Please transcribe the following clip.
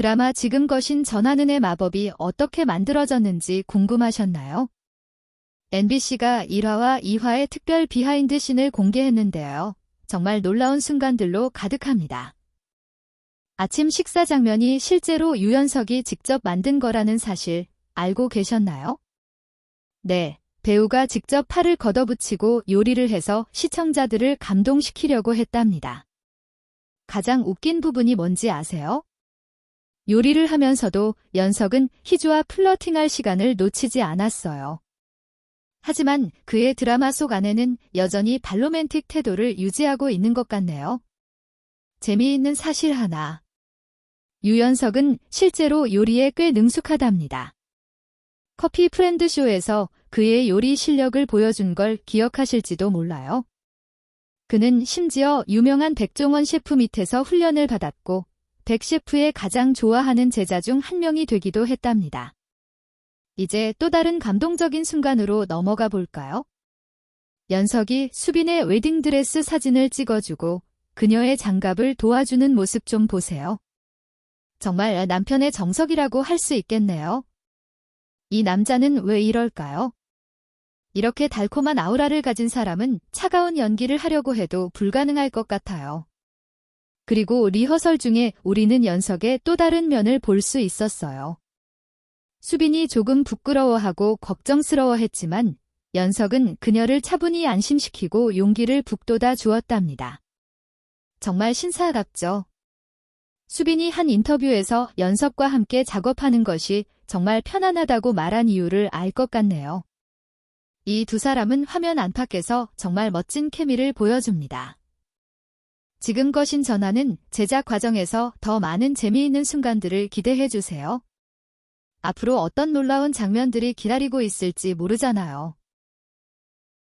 드라마 지금 거신 전하는의 마법이 어떻게 만들어졌는지 궁금하셨나요? MBC가 1화와 2화의 특별 비하인드 씬을 공개했는데요. 정말 놀라운 순간들로 가득합니다. 아침 식사 장면이 실제로 유연석이 직접 만든 거라는 사실 알고 계셨나요? 네, 배우가 직접 팔을 걷어붙이고 요리를 해서 시청자들을 감동시키려고 했답니다. 가장 웃긴 부분이 뭔지 아세요? 요리를 하면서도 연석은 희주와 플러팅할 시간을 놓치지 않았어요. 하지만 그의 드라마 속 안에는 여전히 발로맨틱 태도를 유지하고 있는 것 같네요. 재미있는 사실 하나. 유연석은 실제로 요리에 꽤 능숙하답니다. 커피 프렌드 쇼에서 그의 요리 실력을 보여준 걸 기억하실지도 몰라요. 그는 심지어 유명한 백종원 셰프 밑에서 훈련을 받았고 백 셰프의 가장 좋아하는 제자 중 한 명이 되기도 했답니다. 이제 또 다른 감동적인 순간으로 넘어가 볼까요? 연석이 수빈의 웨딩드레스 사진을 찍어주고 그녀의 장갑을 도와주는 모습 좀 보세요. 정말 남편의 정석이라고 할 수 있겠네요. 이 남자는 왜 이럴까요? 이렇게 달콤한 아우라를 가진 사람은 차가운 연기를 하려고 해도 불가능할 것 같아요. 그리고 리허설 중에 우리는 연석의 또 다른 면을 볼 수 있었어요. 수빈이 조금 부끄러워하고 걱정스러워했지만 연석은 그녀를 차분히 안심시키고 용기를 북돋아 주었답니다. 정말 신사갑죠. 수빈이 한 인터뷰에서 연석과 함께 작업하는 것이 정말 편안하다고 말한 이유를 알 것 같네요. 이 두 사람은 화면 안팎에서 정말 멋진 케미를 보여줍니다. 지금 거신 전화는 제작 과정에서 더 많은 재미있는 순간들을 기대해 주세요. 앞으로 어떤 놀라운 장면들이 기다리고 있을지 모르잖아요.